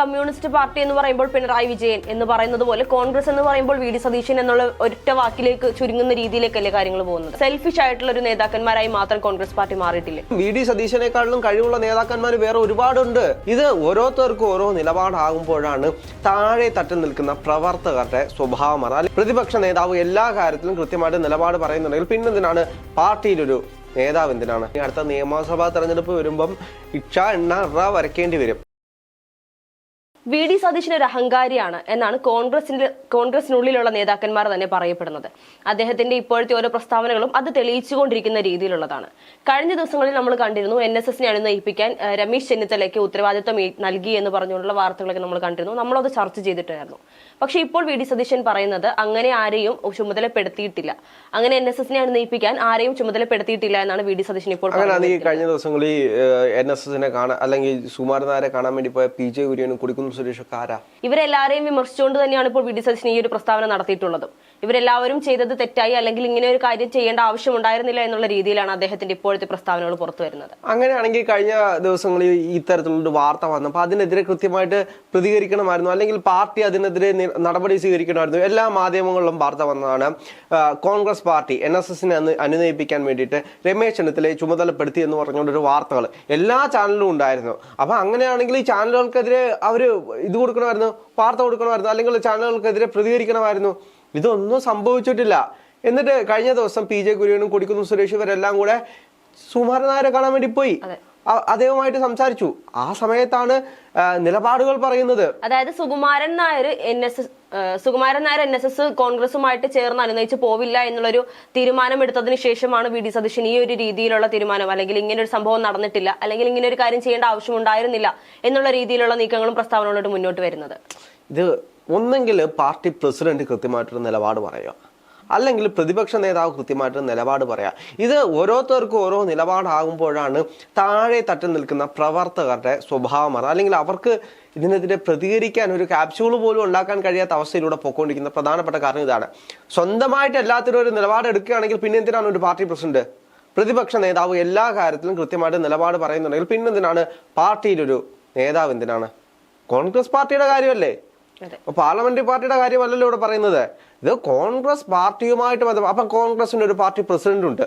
Communist party എന്ന് പറയുമ്പോൾ പിണറായി വിജയൻ എന്ന് പറയുന്നത് പോലെ കോൺഗ്രസ് എന്ന് പറയുമ്പോൾ വി ഡി സതീശൻ എന്നുള്ള ഒറ്റ വാക്കിലേക്ക് ചുരുങ്ങുന്ന രീതിയിലേക്കല്ലേ കാര്യങ്ങൾ പോകുന്നത്? സെൽഫിഷ് ആയിട്ടുള്ള ഒരു നേതാക്കന്മാരായി മാത്രം കോൺഗ്രസ് പാർട്ടി മാറിയിട്ടില്ലേ? വി ഡി സതീശനേക്കാളും കഴിവുള്ള നേതാക്കന്മാർ വേറെ ഒരുപാടുണ്ട്. ഇത് ഓരോരുത്തർക്കും ഓരോ നിലപാടാകുമ്പോഴാണ് താഴെ തട്ടിൽ നിൽക്കുന്ന പ്രവർത്തകരുടെ സ്വഭാവം മാറുക പ്രതിപക്ഷ നേതാവ് എല്ലാ കാര്യത്തിലും കൃത്യമായിട്ട് നിലപാട് പറയുന്നുണ്ടെങ്കിൽ പിന്നെന്തിനാണ് പാർട്ടിയിലൊരു നേതാവ് എന്തിനാണ്? അടുത്ത നിയമസഭാ തെരഞ്ഞെടുപ്പ് വരുമ്പം ഇക്ഷ എണ്ണ റ വരയ്ക്കേണ്ടി വരും. വി ഡി സതീശൻ ഒരു അഹങ്കാരിയാണ് എന്നാണ് കോൺഗ്രസിന്റെ കോൺഗ്രസിനുള്ളിലുള്ള നേതാക്കന്മാർ തന്നെ പറയപ്പെടുന്നത്. അദ്ദേഹത്തിന്റെ ഇപ്പോഴത്തെ ഓരോ പ്രസ്താവനകളും അത് തെളിയിച്ചുകൊണ്ടിരിക്കുന്ന രീതിയിലുള്ളതാണ്. കഴിഞ്ഞ ദിവസങ്ങളിൽ നമ്മൾ കണ്ടിരുന്നു എൻ എസ് എസിനെ അനുനയിപ്പിക്കാൻ ഏഹ്, രമേശ് ചെന്നിത്തലയ്ക്ക് ഉത്തരവാദിത്വം നൽകി എന്ന് പറഞ്ഞുകൊണ്ടുള്ള വാർത്തകളൊക്കെ നമ്മൾ കണ്ടിരുന്നു. നമ്മളത് ചർച്ച ചെയ്തിട്ടായിരുന്നു പക്ഷെ ഇപ്പോൾ വി ഡി സതീശൻ പറയുന്നത് അങ്ങനെ ആരെയും ചുമതലപ്പെടുത്തിയിട്ടില്ല. അങ്ങനെ എൻ എസ് എസിനെ അനുനയിപ്പിക്കാൻ ആരെയും ചുമതലപ്പെടുത്തിയിട്ടില്ല എന്നാണ് വി ഡി സതീശൻ ഇപ്പോൾ കഴിഞ്ഞ ദിവസങ്ങളിൽ എൻ എസ് എസിനെ കാണാൻ അല്ലെങ്കിൽ സുമാരനാരെ കാണാൻ വേണ്ടി പോയ പി ജെ കുര്യനും കുടിക്കുന്നു സുരേഷ് ആരാ ഇവരെല്ലാരെയും വിമർശിച്ചുകൊണ്ട് തന്നെയാണ് ഇപ്പോൾ വി ഡി സതീശൻ ഈ ഒരു പ്രസ്താവന നടത്തിയിട്ടുള്ളത്. ഇവരെല്ലാവരും ചെയ്തത് തെറ്റായി അല്ലെങ്കിൽ ഇങ്ങനെ ഒരു കാര്യം ചെയ്യേണ്ട ആവശ്യമുണ്ടായിരുന്നില്ല എന്നുള്ള രീതിയിലാണ് അദ്ദേഹത്തിന്റെ ഇപ്പോഴത്തെ പ്രസ്താവനകൾ പുറത്തു വരുന്നത്. അങ്ങനെയാണെങ്കിൽ കഴിഞ്ഞ ദിവസങ്ങളിൽ ഇത്തരത്തിലുള്ള വാർത്ത വന്നു. വന്നപ്പോൾ അതിനെതിരെ കൃത്യമായിട്ട് പ്രതികരിക്കണമായിരുന്നു. അല്ലെങ്കിൽ പാർട്ടി അതിനെതിരെ നടപടി സ്വീകരിക്കണമായിരുന്നു. എല്ലാ മാധ്യമങ്ങളിലും വാർത്ത വന്നതാണ്. കോൺഗ്രസ് പാർട്ടി എൻ എസ് എസിനെ അനുനയിപ്പിക്കാൻ വേണ്ടിയിട്ട് രമേശ് ചെന്നിത്തലയെ ചുമതലപ്പെടുത്തി എന്ന് പറഞ്ഞുകൊണ്ടൊരു വാർത്തകൾ എല്ലാ ചാനലിലും ഉണ്ടായിരുന്നു. അപ്പൊ അങ്ങനെയാണെങ്കിൽ ഈ ചാനലുകൾക്കെതിരെ അവർ ഇത് കൊടുക്കണമായിരുന്നു. വാർത്ത കൊടുക്കണമായിരുന്നു അല്ലെങ്കിൽ ചാനലുകൾക്കെതിരെ പ്രതികരിക്കണമായിരുന്നു. ഇതൊന്നും സംഭവിച്ചിട്ടില്ല. എന്നിട്ട് കഴിഞ്ഞ ദിവസം പി ജെ കുര്യനും കൊടിക്കുന്നു സുരേഷ് ഇവരെല്ലാം കൂടെ സുമാരനായരെ കാണാൻ വേണ്ടി പോയി. അദ്ദേഹവുമായിട്ട് സംസാരിച്ചു. ആ സമയത്താണ് നിലപാടുകൾ പറയുന്നത്. അതായത് Sukumaran Nair N S S Sukumaran Nair N S S കോൺഗ്രസുമായിട്ട് ചേർന്ന് അനുനയിച്ച് പോവില്ല എന്നുള്ളൊരു തീരുമാനം എടുത്തതിന് ശേഷമാണ് വി ഡി സതീശൻ ഈ ഒരു രീതിയിലുള്ള തീരുമാനം അല്ലെങ്കിൽ ഇങ്ങനെ ഒരു സംഭവം നടന്നിട്ടില്ല അല്ലെങ്കിൽ ഇങ്ങനെ ഒരു കാര്യം ചെയ്യേണ്ട ആവശ്യമുണ്ടായിരുന്നില്ല എന്നുള്ള രീതിയിലുള്ള നീക്കങ്ങളും പ്രസ്താവനകളോട് മുന്നോട്ട് വരുന്നത്. ഇത് ഒന്നെങ്കിൽ പാർട്ടി പ്രസിഡന്റ് കൃത്യമായിട്ടൊരു നിലപാട് പറയുക. അല്ലെങ്കിൽ പ്രതിപക്ഷ നേതാവ് കൃത്യമായിട്ട് നിലപാട് പറയാം ഇത് ഓരോരുത്തർക്കും ഓരോ നിലപാടാകുമ്പോഴാണ് താഴെ തട്ടിൽ നിൽക്കുന്ന പ്രവർത്തകരുടെ സ്വഭാവം മാറുക. അല്ലെങ്കിൽ അവർക്ക് ഇതിനെതിരെ പ്രതികരിക്കാൻ ഒരു ക്യാപ്സ്യൂൾ പോലും ഉണ്ടാക്കാൻ കഴിയാത്ത അവസ്ഥയിലൂടെ പൊക്കോണ്ടിരിക്കുന്ന പ്രധാനപ്പെട്ട കാരണം ഇതാണ്. സ്വന്തമായിട്ട് എല്ലാത്തിനും ഒരു നിലപാട് എടുക്കുകയാണെങ്കിൽ പിന്നെ എന്തിനാണ് ഒരു പാർട്ടി പ്രസിഡന്റ്? പ്രതിപക്ഷ നേതാവ് എല്ലാ കാര്യത്തിലും കൃത്യമായിട്ട് നിലപാട് പറയുന്നുണ്ടെങ്കിൽ പിന്നെന്തിനാണ് പാർട്ടിയിലൊരു നേതാവ് എന്തിനാണ്? കോൺഗ്രസ് പാർട്ടിയുടെ കാര്യമല്ലേ. അപ്പൊ പാർലമെന്ററി പാർട്ടിയുടെ കാര്യമല്ലല്ലോ ഇവിടെ പറയുന്നത്. ഇത് കോൺഗ്രസ് പാർട്ടിയുമായിട്ട് ബന്ധം അപ്പം കോൺഗ്രസിന്റെ ഒരു പാർട്ടി പ്രസിഡന്റ് ഉണ്ട്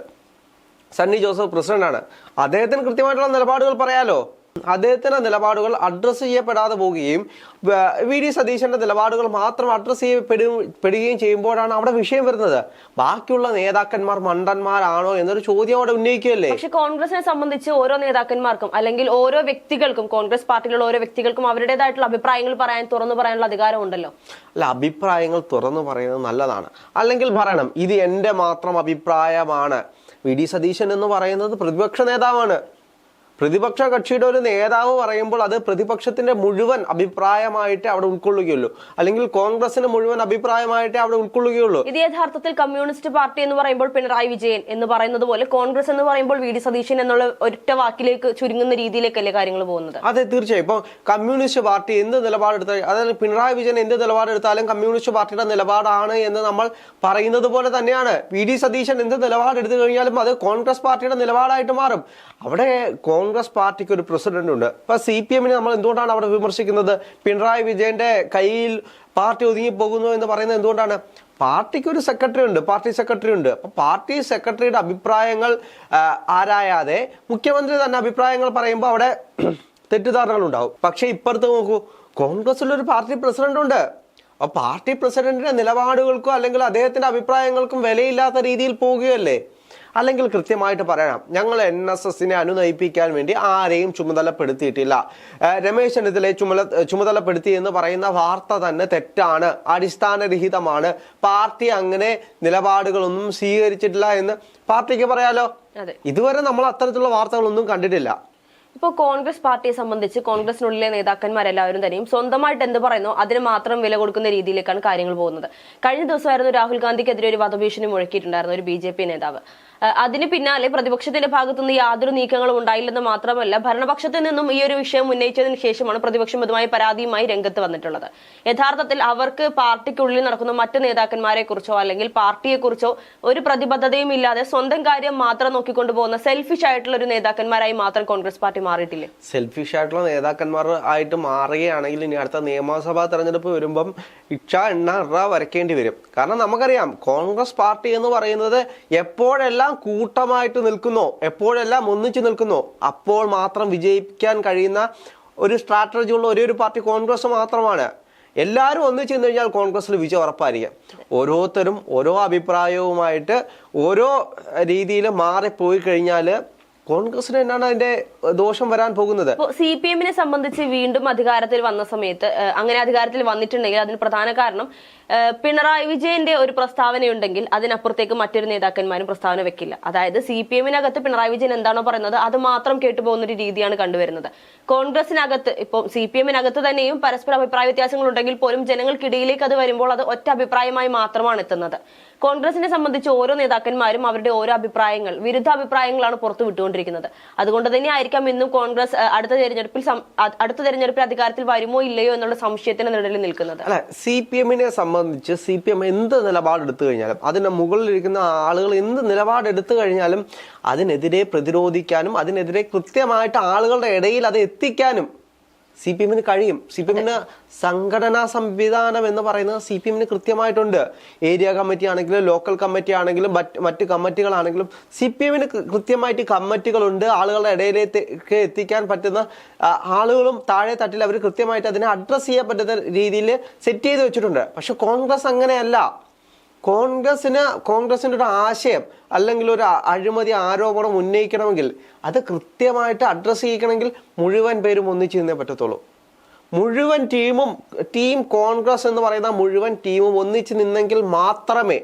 സണ്ണി ജോസഫ് പ്രസിഡന്റ് ആണ് അദ്ദേഹത്തിന് കൃത്യമായിട്ടുള്ള നിലപാടുകൾ പറയാലോ? അദ്ദേഹത്തിന്റെ നിലപാടുകൾ അഡ്രസ്സ് ചെയ്യപ്പെടാതെ പോവുകയും വ- ഡി. സതീശന്റെ നിലപാടുകൾ മാത്രം അഡ്രസ്സ് ചെയ്യപ്പെടുകയും ചെയ്യുമ്പോഴാണ് അവിടെ വിഷയം വരുന്നത്. ബാക്കിയുള്ള നേതാക്കന്മാർ മണ്ടന്മാരാണോ എന്നൊരു ചോദ്യം അവിടെ ഉന്നയിക്കുകയല്ലേ? പക്ഷെ കോൺഗ്രസിനെ സംബന്ധിച്ച് ഓരോ നേതാക്കന്മാർക്കും അല്ലെങ്കിൽ ഓരോ വ്യക്തികൾക്കും കോൺഗ്രസ് പാർട്ടിയിലുള്ള ഓരോ വ്യക്തികൾക്കും അവരുടേതായിട്ടുള്ള അഭിപ്രായങ്ങൾ പറയാൻ തുറന്നു പറയാനുള്ള അധികാരം ഉണ്ടല്ലോ. അല്ല അഭിപ്രായങ്ങൾ തുറന്നു പറയുന്നത് നല്ലതാണ്. അല്ലെങ്കിൽ പറയണം ഇത് എന്റെ മാത്രം അഭിപ്രായമാണ്. വി. ഡി. സതീശൻ എന്ന് പറയുന്നത് പ്രതിപക്ഷ നേതാവാണ്. പ്രതിപക്ഷ കക്ഷിയുടെ ഒരു നേതാവ് പറയുമ്പോൾ അത് പ്രതിപക്ഷത്തിന്റെ മുഴുവൻ അഭിപ്രായമായിട്ട് അവിടെ ഉൾക്കൊള്ളുകയുള്ളൂ. അല്ലെങ്കിൽ കോൺഗ്രസിന്റെ മുഴുവൻ അഭിപ്രായമായിട്ട് അവിടെ ഉൾക്കൊള്ളുകയുള്ളൂ. ഇത് യഥാർത്ഥത്തിൽ കമ്മ്യൂണിസ്റ്റ് പാർട്ടി എന്ന് പറയുമ്പോൾ പിണറായി വിജയൻ എന്ന് പറയുന്നത് പോലെ കോൺഗ്രസ് എന്ന് പറയുമ്പോൾ വി ഡി സതീശൻ എന്നുള്ള ഒറ്റ വാക്കിലേക്ക് ചുരുങ്ങുന്ന രീതിയിലേക്കല്ലേ കാര്യങ്ങൾ പോകുന്നത്? അതെ തീർച്ചയായും. ഇപ്പൊ കമ്മ്യൂണിസ്റ്റ് പാർട്ടി എന്ത് നിലപാടെടുത്താൽ അതായത് പിണറായി വിജയൻ എന്ത് നിലപാടെടുത്താലും കമ്മ്യൂണിസ്റ്റ് പാർട്ടിയുടെ നിലപാടാണ് എന്ന് നമ്മൾ പറയുന്നത് പോലെ തന്നെയാണ്. വി ഡി സതീശൻ എന്ത് നിലപാടെടുത്തു കഴിഞ്ഞാലും അത് കോൺഗ്രസ് പാർട്ടിയുടെ നിലപാടായിട്ട് മാറും. അവിടെ കോൺഗ്രസ് പാർട്ടിക്ക് ഒരു പ്രസിഡന്റ് ഉണ്ട് ഇപ്പൊ സി പി എമ്മിനെ നമ്മൾ എന്തുകൊണ്ടാണ് അവിടെ വിമർശിക്കുന്നത്? പിണറായി വിജയന്റെ കയ്യിൽ പാർട്ടി ഒതുങ്ങി പോകുന്നു എന്ന് പറയുന്നത് എന്തുകൊണ്ടാണ്? പാർട്ടിക്ക് ഒരു സെക്രട്ടറി ഉണ്ട് പാർട്ടി സെക്രട്ടറി ഉണ്ട്. അപ്പൊ പാർട്ടി സെക്രട്ടറിയുടെ അഭിപ്രായങ്ങൾ ആരായാതെ മുഖ്യമന്ത്രി തന്നെ അഭിപ്രായങ്ങൾ പറയുമ്പോൾ അവിടെ തെറ്റിദ്ധാരണകൾ ഉണ്ടാവും. പക്ഷെ ഇപ്പുറത്ത് നോക്കൂ കോൺഗ്രസിൽ ഒരു പാർട്ടി പ്രസിഡന്റ് ഉണ്ട്. അപ്പൊ പാർട്ടി പ്രസിഡന്റിന്റെ നിലപാടുകൾക്കോ അല്ലെങ്കിൽ അദ്ദേഹത്തിന്റെ അഭിപ്രായങ്ങൾക്കും വിലയില്ലാത്ത രീതിയിൽ പോവുകയല്ലേ? അല്ലെങ്കിൽ കൃത്യമായിട്ട് പറയണം ഞങ്ങൾ എൻ എസ് എസിനെ അനുനയിപ്പിക്കാൻ വേണ്ടി ആരെയും ചുമതലപ്പെടുത്തിയിട്ടില്ല. രമേശൻ രമേശ് ചെന്നിത്തലയെ ചുമല ചുമതലപ്പെടുത്തി എന്ന് പറയുന്ന വാർത്ത തന്നെ തെറ്റാണ് അടിസ്ഥാനരഹിതമാണ്. പാർട്ടി അങ്ങനെ നിലപാടുകളൊന്നും സ്വീകരിച്ചിട്ടില്ല എന്ന് പാർട്ടിക്ക് പറയാലോ? ഇതുവരെ നമ്മൾ അത്തരത്തിലുള്ള വാർത്തകളൊന്നും കണ്ടിട്ടില്ല. ഇപ്പോൾ കോൺഗ്രസ് പാർട്ടിയെ സംബന്ധിച്ച് കോൺഗ്രസിനുള്ളിലെ നേതാക്കന്മാരെല്ലാവരും തന്നെയും സ്വന്തമായിട്ട് എന്ത് പറയുന്നു അതിന് മാത്രം വില കൊടുക്കുന്ന രീതിയിലേക്കാണ് കാര്യങ്ങൾ പോകുന്നത്. കഴിഞ്ഞ ദിവസമായിരുന്നു രാഹുൽ ഗാന്ധിക്കെതിരെ ഒരു വധഭീഷണി മുഴക്കിയിട്ടുണ്ടായിരുന്ന ഒരു ബി നേതാവ്. അതിന് പിന്നാലെ പ്രതിപക്ഷത്തിന്റെ ഭാഗത്തുനിന്ന് യാതൊരു നീക്കങ്ങളും ഉണ്ടായില്ലെന്ന് മാത്രമല്ല ഭരണപക്ഷത്തിൽ നിന്നും ഈ ഒരു വിഷയം ഉന്നയിച്ചതിന് ശേഷമാണ് പ്രതിപക്ഷം ഇതുമായി പരാതിയുമായി രംഗത്ത് വന്നിട്ടുള്ളത്. യഥാർത്ഥത്തിൽ അവർക്ക് പാർട്ടിക്കുള്ളിൽ നടക്കുന്ന മറ്റ് നേതാക്കന്മാരെ കുറിച്ചോ അല്ലെങ്കിൽ പാർട്ടിയെ കുറിച്ചോ ഒരു പ്രതിബദ്ധതയും ഇല്ലാതെ സ്വന്തം കാര്യം മാത്രം നോക്കിക്കൊണ്ടു പോകുന്ന സെൽഫിഷ് ആയിട്ടുള്ള ഒരു നേതാക്കന്മാരായി മാത്രം കോൺഗ്രസ് പാർട്ടി മാറിയിട്ടില്ലേ? സെൽഫിഷ് ആയിട്ടുള്ള നേതാക്കന്മാർ ആയിട്ട് മാറുകയാണെങ്കിൽ ഇനി അടുത്ത നിയമസഭാ തെരഞ്ഞെടുപ്പ് വരുമ്പം ഇക്ഷ എണ്ണ ഇറ വരയ്ക്കേണ്ടി വരും. കാരണം നമുക്കറിയാം കോൺഗ്രസ് പാർട്ടി എന്ന് പറയുന്നത് എപ്പോഴെല്ലാം കൂട്ടമായിട്ട് നിൽക്കുന്നോ. എപ്പോഴെല്ലാം ഒന്നിച്ചു നിൽക്കുന്നോ. അപ്പോൾ മാത്രം വിജയിക്കാൻ കഴിയുന്ന ഒരു സ്ട്രാറ്റജി ഉള്ള ഒരേ ഒരു പാർട്ടി കോൺഗ്രസ് മാത്രമാണ്. എല്ലാവരും ഒന്നിച്ചു നിന്ന് കഴിഞ്ഞാൽ കോൺഗ്രസ്സിൽ വിജയം ഉറപ്പായിരിക്കും. ഓരോരുത്തരും ഓരോ അഭിപ്രായവുമായിട്ട് ഓരോ രീതിയിൽ മാറിപ്പോയി കഴിഞ്ഞാൽ കോൺഗ്രസിന് തന്നെയാണ് അതിന്റെ ദോഷം വരാൻ പോകുന്നത്? സി പി എമ്മിനെ സംബന്ധിച്ച് വീണ്ടും അധികാരത്തിൽ വന്ന സമയത്ത് അങ്ങനെ അധികാരത്തിൽ വന്നിട്ടുണ്ടെങ്കിൽ അതിന് പ്രധാന കാരണം പിണറായി വിജയന്റെ ഒരു പ്രസ്താവനയുണ്ടെങ്കിൽ അതിനപ്പുറത്തേക്ക് മറ്റൊരു നേതാക്കന്മാരും പ്രസ്താവന വെക്കില്ല. അതായത് സി പി എമ്മിനകത്ത് പിണറായി വിജയൻ എന്താണോ പറയുന്നത് അത് മാത്രം കേട്ടുപോകുന്ന ഒരു രീതിയാണ് കണ്ടുവരുന്നത്. കോൺഗ്രസിനകത്ത് ഇപ്പോൾ സി പി എമ്മിനകത്ത് തന്നെയും പരസ്പര അഭിപ്രായ വ്യത്യാസങ്ങൾ ഉണ്ടെങ്കിൽ പോലും ജനങ്ങൾക്കിടയിലേക്ക് അത് വരുമ്പോൾ അത് ഒറ്റ അഭിപ്രായമായി മാത്രമാണ് എത്തുന്നത്. കോൺഗ്രസിനെ സംബന്ധിച്ച് ഓരോ നേതാക്കന്മാരും അവരുടെ ഓരോ അഭിപ്രായങ്ങൾ വിരുദ്ധ അഭിപ്രായങ്ങളാണ് പുറത്തു വിട്ടുകൊണ്ടിരിക്കുന്നത് അതുകൊണ്ട് തന്നെ ആയിരിക്കാം ഇന്നും കോൺഗ്രസ് അടുത്ത തെരഞ്ഞെടുപ്പിൽ അടുത്ത തെരഞ്ഞെടുപ്പിൽ അധികാരത്തിൽ വരുമോ ഇല്ലയോ എന്നുള്ള സംശയത്തിന് നിഴലിൽ നിൽക്കുന്നത്. അല്ല സി പി എമ്മിനെ സംബന്ധിച്ച് സി പി എം എന്ത് നിലപാടെടുത്തു കഴിഞ്ഞാലും അതിന്റെ മുകളിലിരിക്കുന്ന ആളുകൾ എന്ത് നിലപാടെടുത്തു കഴിഞ്ഞാലും അതിനെതിരെ പ്രതിരോധിക്കാനും അതിനെതിരെ കൃത്യമായിട്ട് ആളുകളുടെ ഇടയിൽ അത് എത്തിക്കാനും സി പി എമ്മിന് കഴിയും. സി പി എമ്മിന് സംഘടനാ സംവിധാനം എന്ന് പറയുന്നത് സി പി എമ്മിന് കൃത്യമായിട്ടുണ്ട്. ഏരിയ കമ്മിറ്റി ആണെങ്കിലും ലോക്കൽ കമ്മിറ്റി ആണെങ്കിലും മറ്റ് മറ്റ് കമ്മിറ്റികളാണെങ്കിലും സി പി എമ്മിന് കൃത്യമായിട്ട് കമ്മിറ്റികളുണ്ട്. ആളുകളുടെ ഇടയിലേക്ക് എത്തിക്കാൻ പറ്റുന്ന ആളുകളും താഴെ തട്ടിൽ അവർ കൃത്യമായിട്ട് അതിനെ അഡ്രസ്സ് ചെയ്യാൻ പറ്റുന്ന രീതിയിൽ സെറ്റ് ചെയ്ത് വെച്ചിട്ടുണ്ട്. പക്ഷെ കോൺഗ്രസ് അങ്ങനെയല്ല. കോൺഗ്രസിന് കോൺഗ്രസിന്റെ ഒരു ആശയം അല്ലെങ്കിൽ ഒരു അഴിമതി ആരോപണം ഉന്നയിക്കണമെങ്കിൽ അത് കൃത്യമായിട്ട് അഡ്രസ്സ് ചെയ്യിക്കണമെങ്കിൽ മുഴുവൻ പേരും ഒന്നിച്ചു നിന്നേ പറ്റത്തുള്ളൂ. മുഴുവൻ ടീമും ടീം കോൺഗ്രസ് എന്ന് പറയുന്ന മുഴുവൻ ടീമും ഒന്നിച്ച് നിന്നെങ്കിൽ മാത്രമേ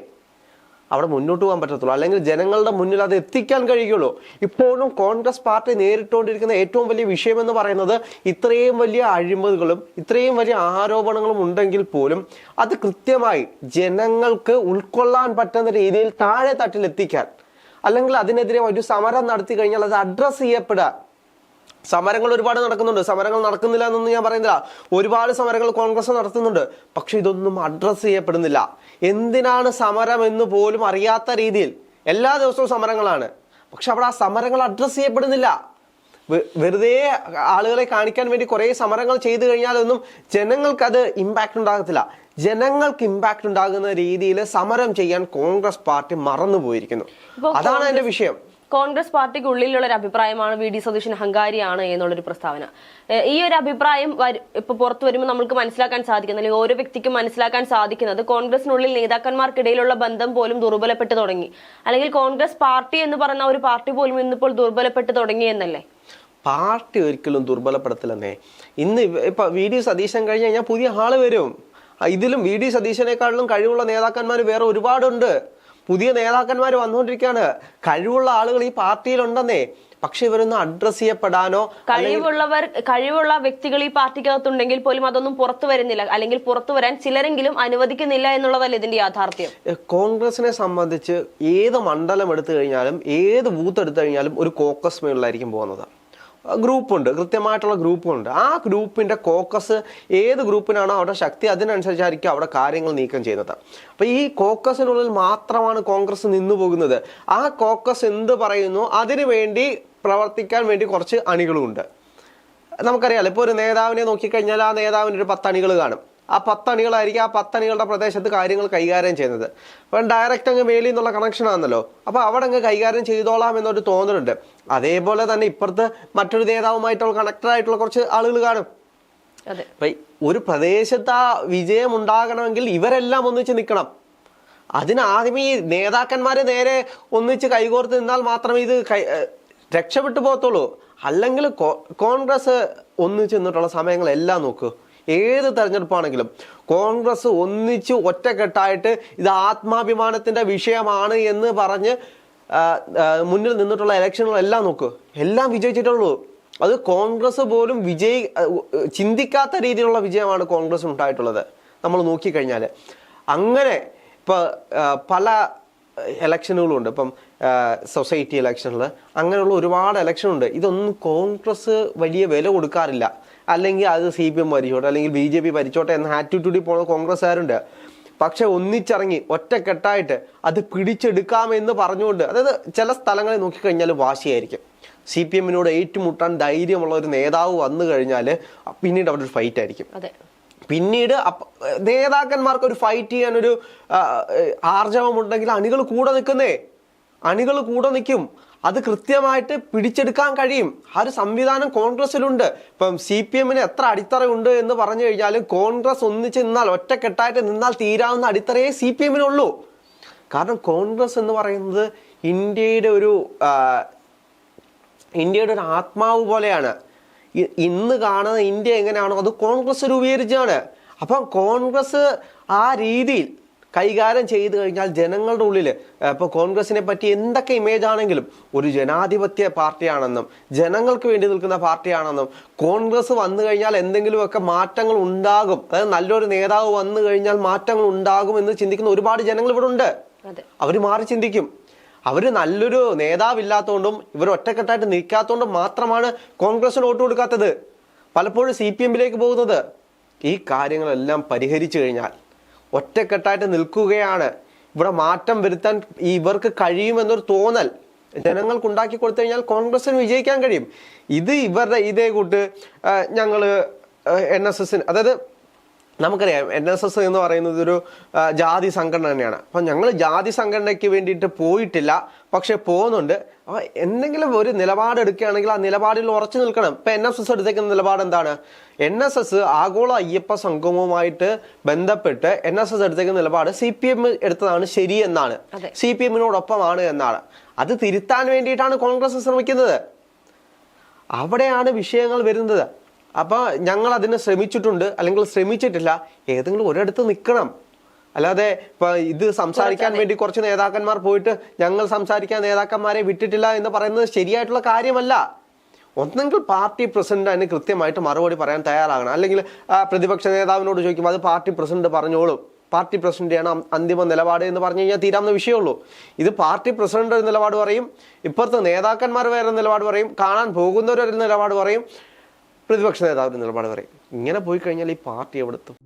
അവിടെ മുന്നോട്ട് പോകാൻ പറ്റത്തുള്ളൂ. അല്ലെങ്കിൽ ജനങ്ങളുടെ മുന്നിൽ അത് എത്തിക്കാൻ കഴിയുള്ളൂ. ഇപ്പോഴും കോൺഗ്രസ് പാർട്ടി നേരിട്ടുകൊണ്ടിരിക്കുന്ന ഏറ്റവും വലിയ വിഷയം എന്ന് പറയുന്നത് ഇത്രയും വലിയ അഴിമതികളും ഇത്രയും വലിയ ആരോപണങ്ങളും ഉണ്ടെങ്കിൽ പോലും അത് കൃത്യമായി ജനങ്ങൾക്ക് ഉൾക്കൊള്ളാൻ പറ്റുന്ന രീതിയിൽ താഴെ തട്ടിൽ എത്തിക്കാൻ അല്ലെങ്കിൽ അതിനെതിരെ ഒരു സമരം നടത്തി കഴിഞ്ഞാൽ അത് അഡ്രസ്സ് ചെയ്യപ്പെടുക സമരങ്ങൾ ഒരുപാട് നടക്കുന്നുണ്ട്. സമരങ്ങൾ നടക്കുന്നില്ല എന്നൊന്നും ഞാൻ പറയുന്നില്ല. ഒരുപാട് സമരങ്ങൾ കോൺഗ്രസ് നടത്തുന്നുണ്ട്. പക്ഷെ ഇതൊന്നും അഡ്രസ്സ് ചെയ്യപ്പെടുന്നില്ല. എന്തിനാണ് സമരം എന്ന് പോലും അറിയാത്ത രീതിയിൽ എല്ലാ ദിവസവും സമരങ്ങളാണ്. പക്ഷെ അവിടെ ആ സമരങ്ങൾ അഡ്രസ്സ് ചെയ്യപ്പെടുന്നില്ല. വെറുതെ ആളുകളെ കാണിക്കാൻ വേണ്ടി കുറേ സമരങ്ങൾ ചെയ്തു കഴിഞ്ഞാലൊന്നും ജനങ്ങൾക്ക് അത് ഇമ്പാക്ട് ഉണ്ടാകത്തില്ല. ജനങ്ങൾക്ക് ഇമ്പാക്ട് ഉണ്ടാകുന്ന രീതിയിൽ സമരം ചെയ്യാൻ കോൺഗ്രസ് പാർട്ടി മറന്നു പോയിരിക്കുന്നു അതാണ് എന്റെ വിഷയം. കോൺഗ്രസ് പാർട്ടിക്ക് ഉള്ളിലുള്ള ഒരു അഭിപ്രായമാണ് വി ഡി സതീശൻ അഹങ്കാരിയാണ് എന്നുള്ളൊരു പ്രസ്താവന. ഈ ഒരു അഭിപ്രായം ഇപ്പൊ പുറത്തു വരുമ്പോൾ നമുക്ക് മനസ്സിലാക്കാൻ സാധിക്കുന്നത് അല്ലെങ്കിൽ ഓരോ വ്യക്തിക്കും മനസ്സിലാക്കാൻ സാധിക്കുന്നത് കോൺഗ്രസിനുള്ളിൽ നേതാക്കന്മാർക്കിടയിലുള്ള ബന്ധം പോലും ദുർബലപ്പെട്ടു തുടങ്ങി. അല്ലെങ്കിൽ കോൺഗ്രസ് പാർട്ടി എന്ന് പറയുന്ന ഒരു പാർട്ടി പോലും ഇന്നിപ്പോൾ ദുർബലപ്പെട്ടു തുടങ്ങി എന്നല്ലേ? പാർട്ടി ഒരിക്കലും ദുർബലപ്പെടുത്തില്ലെന്നേ. ഇന്ന് ഇപ്പൊ വി ഡി സതീശൻ കഴിഞ്ഞ് കഴിഞ്ഞാൽ പുതിയ ആൾ വരും. ഇതിലും വി ഡി സതീശനേക്കാളിലും കഴിവുള്ള നേതാക്കന്മാർ വേറെ ഒരുപാടുണ്ട്. പുതിയ നേതാക്കന്മാർ വന്നുകൊണ്ടിരിക്കുകയാണ്. കഴിവുള്ള ആളുകൾ ഈ പാർട്ടിയിലുണ്ടെന്നേ. പക്ഷെ ഇവരൊന്നും അഡ്രസ് ചെയ്യപ്പെടാനോ കഴിവുള്ളവർ കഴിവുള്ള വ്യക്തികൾ ഈ പാർട്ടിക്കകത്തുണ്ടെങ്കിൽ പോലും അതൊന്നും പുറത്തു വരുന്നില്ല. അല്ലെങ്കിൽ പുറത്തു വരാൻ ചിലരെങ്കിലും അനുവദിക്കുന്നില്ല എന്നുള്ളതല്ല ഇതിന്റെ യാഥാർത്ഥ്യം? കോൺഗ്രസിനെ സംബന്ധിച്ച് ഏത് മണ്ഡലം എടുത്തു കഴിഞ്ഞാലും ഏത് ബൂത്ത് എടുത്തു കഴിഞ്ഞാലും ഒരു കോക്കസ് മേളിലായിരിക്കും പോകുന്നത്. ഗ്രൂപ്പുണ്ട് കൃത്യമായിട്ടുള്ള ഗ്രൂപ്പുണ്ട്. ആ ഗ്രൂപ്പിന്റെ കോക്കസ് ഏത് ഗ്രൂപ്പിനാണോ അവിടെ ശക്തി അതിനനുസരിച്ചായിരിക്കും അവിടെ കാര്യങ്ങൾ നീക്കം ചെയ്യുന്നത്. അപ്പോൾ ഈ കോക്കസിനുള്ളിൽ മാത്രമാണ് കോൺഗ്രസ് നിന്നു പോകുന്നത്. ആ കോക്കസ് എന്ത് പറയുന്നു? അതിനു വേണ്ടി പ്രവർത്തിക്കാൻ വേണ്ടി കുറച്ച് അണികളുമുണ്ട് നമുക്കറിയാലോ ഇപ്പോൾ ഒരു നേതാവിനെ നോക്കിക്കഴിഞ്ഞാൽ ആ നേതാവിന് ഒരു പത്തണികൾ കാണും. ആ പത്തണികളായിരിക്കും ആ പത്തണികളുടെ പ്രദേശത്ത് കാര്യങ്ങൾ കൈകാര്യം ചെയ്യുന്നത്. അപ്പം ഡയറക്റ്റ് അങ്ങ് മേലിൽ നിന്നുള്ള കണക്ഷൻ ആണല്ലോ. അപ്പോൾ അവിടെ അങ്ങ് കൈകാര്യം ചെയ്തോളാം എന്നൊരു തോന്നലുണ്ട്. അതേപോലെ തന്നെ ഇപ്പുറത്ത് മറ്റൊരു നേതാവുമായിട്ടുള്ള കണക്റ്റഡ് ആയിട്ടുള്ള കുറച്ച് ആളുകൾ കാണും. അതെ. ഒരു പ്രദേശത്ത് ആ വിജയം ഉണ്ടാകണമെങ്കിൽ ഇവരെല്ലാം ഒന്നിച്ച് നിൽക്കണം. അതിന് ആദ്യമേ ഈ നേതാക്കന്മാരെ നേരെ ഒന്നിച്ച് കൈകോർത്ത് നിന്നാൽ മാത്രമേ ഇത് രക്ഷപ്പെട്ടു പോകത്തുള്ളൂ. അല്ലെങ്കിൽ കോൺഗ്രസ് ഒന്നിച്ച് നിന്നിട്ടുള്ള സമയങ്ങളെല്ലാം നോക്കൂ. ഏത് തെരഞ്ഞെടുപ്പാണെങ്കിലും കോൺഗ്രസ് ഒന്നിച്ച് ഒറ്റക്കെട്ടായിട്ട് ഇത് ആത്മാഭിമാനത്തിന്റെ വിഷയമാണ് എന്ന് പറഞ്ഞ് മുന്നിൽ നിന്നിട്ടുള്ള ഇലക്ഷനുകളെല്ലാം നോക്ക്. എല്ലാം വിജയിച്ചിട്ടുള്ളൂ. അത് കോൺഗ്രസ് പോലും വിജയി ചിന്തിക്കാത്ത രീതിയിലുള്ള വിജയമാണ് കോൺഗ്രസ് ഉണ്ടായിട്ടുള്ളത്. നമ്മൾ നോക്കിക്കഴിഞ്ഞാൽ അങ്ങനെ ഇപ്പോൾ പല ഇലക്ഷനുകളുണ്ട്. ഇപ്പം സൊസൈറ്റി ഇലക്ഷനിൽ അങ്ങനെയുള്ള ഒരുപാട് ഇലക്ഷൻ ഉണ്ട് ഇതൊന്നും കോൺഗ്രസ് വലിയ വില കൊടുക്കാറില്ല. അല്ലെങ്കിൽ അത് സി പി എം ഭരിച്ചോട്ടെ അല്ലെങ്കിൽ ബി ജെ പി ഭരിച്ചോട്ടെ എന്ന ആറ്റിറ്റ്യൂഡിൽ പോകുന്ന കോൺഗ്രസ്സുകാരുണ്ട്. പക്ഷെ ഒന്നിച്ചിറങ്ങി ഒറ്റക്കെട്ടായിട്ട് അത് പിടിച്ചെടുക്കാമെന്ന് പറഞ്ഞുകൊണ്ട് അതായത് ചില സ്ഥലങ്ങളിൽ നോക്കിക്കഴിഞ്ഞാൽ വാശിയായിരിക്കും. സി പി എമ്മിനോട് ഏറ്റുമുട്ടാൻ ധൈര്യമുള്ള ഒരു നേതാവ് വന്നു കഴിഞ്ഞാൽ പിന്നീട് അവിടെ ഒരു ഫൈറ്റ് ആയിരിക്കും. പിന്നീട് നേതാക്കന്മാർക്ക് ഒരു ഫൈറ്റ് ചെയ്യാൻ ഒരു ആർജവം ഉണ്ടെങ്കിൽ അണികൾ കൂടെ നിൽക്കുന്നേ. അണികൾ കൂടെ നിൽക്കും. അത് കൃത്യമായിട്ട് പിടിച്ചെടുക്കാൻ കഴിയും. ആ ഒരു സംവിധാനം കോൺഗ്രസിലുണ്ട് ഇപ്പം സി പി എമ്മിന് എത്ര അടിത്തറയുണ്ട് എന്ന് പറഞ്ഞു കഴിഞ്ഞാലും കോൺഗ്രസ് ഒന്നിച്ച് നിന്നാൽ ഒറ്റക്കെട്ടായിട്ട് നിന്നാൽ തീരാവുന്ന അടിത്തറയെ സി പി എമ്മിനുള്ളൂ. കാരണം കോൺഗ്രസ് എന്ന് പറയുന്നത് ഇന്ത്യയുടെ ഒരു ഇന്ത്യയുടെ ഒരു ആത്മാവ് പോലെയാണ്. ഇന്ന് കാണുന്ന ഇന്ത്യ എങ്ങനെയാണോ അത് കോൺഗ്രസ് രൂപീകരിച്ചാണ് അപ്പം കോൺഗ്രസ് ആ രീതിയിൽ കൈകാര്യം ചെയ്തു കഴിഞ്ഞാൽ ജനങ്ങളുടെ ഉള്ളിൽ ഇപ്പോൾ കോൺഗ്രസിനെ പറ്റി എന്തൊക്കെ ഇമേജ് ആണെങ്കിലും ഒരു ജനാധിപത്യ പാർട്ടിയാണെന്നും ജനങ്ങൾക്ക് വേണ്ടി നിൽക്കുന്ന പാർട്ടിയാണെന്നും കോൺഗ്രസ് വന്നു കഴിഞ്ഞാൽ എന്തെങ്കിലുമൊക്കെ മാറ്റങ്ങൾ ഉണ്ടാകും. അതായത് നല്ലൊരു നേതാവ് വന്നു കഴിഞ്ഞാൽ മാറ്റങ്ങൾ ഉണ്ടാകും എന്ന് ചിന്തിക്കുന്ന ഒരുപാട് ജനങ്ങൾ ഇവിടെ ഉണ്ട്. അവർ മാറി ചിന്തിക്കും. അവർ നല്ലൊരു നേതാവില്ലാത്തതുകൊണ്ടും ഇവർ ഒറ്റക്കെട്ടായിട്ട് നിൽക്കാത്തതുകൊണ്ടും മാത്രമാണ് കോൺഗ്രസിന് വോട്ട് കൊടുക്കാത്തത്. പലപ്പോഴും സി പി എമ്മിലേക്ക് പോകുന്നത്. ഈ കാര്യങ്ങളെല്ലാം പരിഹരിച്ചു കഴിഞ്ഞാൽ ഒറ്റക്കെട്ടായിട്ട് നിൽക്കുകയാണ്. ഇവിടെ മാറ്റം വരുത്താൻ ഇവർക്ക് കഴിയുമെന്നൊരു തോന്നൽ ജനങ്ങൾക്ക് ഉണ്ടാക്കി കൊടുത്തു കഴിഞ്ഞാൽ കോൺഗ്രസിന് വിജയിക്കാൻ കഴിയും. ഇത് ഇവരുടെ ഇതേ കൂട്ട് ഞങ്ങൾ എൻ എസ് എസിന് അതായത് നമുക്കറിയാം എൻ എസ് എസ് എന്ന് പറയുന്നത് ഒരു ജാതി സംഘടന തന്നെയാണ്. അപ്പം ഞങ്ങൾ ജാതി സംഘടനയ്ക്ക് വേണ്ടിയിട്ട് പോയിട്ടില്ല പക്ഷെ പോകുന്നുണ്ട് അപ്പോൾ എന്തെങ്കിലും ഒരു നിലപാട് എടുക്കുകയാണെങ്കിൽ ആ നിലപാടിൽ ഉറച്ചു നിൽക്കണം. ഇപ്പം എൻ എസ് എസ് എടുത്തേക്കുന്ന നിലപാട് എന്താണ്? എൻ എസ് എസ് ആഗോള അയ്യപ്പ സംഗമവുമായിട്ട് ബന്ധപ്പെട്ട് എൻ എസ് എസ് എടുത്തേക്കുന്ന നിലപാട് സി പി എം എടുത്തതാണ് ശരി എന്നാണ്. സി പി എമ്മിനോടൊപ്പമാണ് എന്നാണ്. അത് തിരുത്താൻ വേണ്ടിയിട്ടാണ് കോൺഗ്രസ് ശ്രമിക്കുന്നത്. അവിടെയാണ് വിഷയങ്ങൾ വരുന്നത്. അപ്പൊ ഞങ്ങൾ അതിനെ ശ്രമിച്ചിട്ടുണ്ട്. അല്ലെങ്കിൽ ശ്രമിച്ചിട്ടില്ല. ഏതെങ്കിലും ഒരിടത്ത് നിൽക്കണം. അല്ലാതെ ഇപ്പൊ ഇത് സംസാരിക്കാൻ വേണ്ടി കുറച്ച് നേതാക്കന്മാർ പോയിട്ട് ഞങ്ങൾ സംസാരിക്കാൻ നേതാക്കന്മാരെ വിട്ടിട്ടില്ല എന്ന് പറയുന്നത് ശരിയായിട്ടുള്ള കാര്യമല്ല. ഒന്നെങ്കിൽ പാർട്ടി പ്രസിഡന്റ് അതിന് കൃത്യമായിട്ട് മറുപടി പറയാൻ തയ്യാറാകണം. അല്ലെങ്കിൽ പ്രതിപക്ഷ നേതാവിനോട് ചോദിക്കുമ്പോൾ അത് പാർട്ടി പ്രസിഡന്റ് പറഞ്ഞോളും. പാർട്ടി പ്രസിഡന്റാണ് അന്തിമ നിലപാട് എന്ന് പറഞ്ഞു കഴിഞ്ഞാൽ തീരാവുന്ന വിഷയമുള്ളൂ. ഇത് പാർട്ടി പ്രസിഡന്റ് ഒരു നിലപാട് പറയും ഇപ്പുറത്ത് നേതാക്കന്മാർ വേറെ നിലപാട് പറയും കാണാൻ പോകുന്നവരൊരു നിലപാട് പറയും പ്രതിപക്ഷ നേതാവിന്റെ നിലപാട് പറയും ഇങ്ങനെ പോയി കഴിഞ്ഞാൽ ഈ പാർട്ടി എവിടെത്തും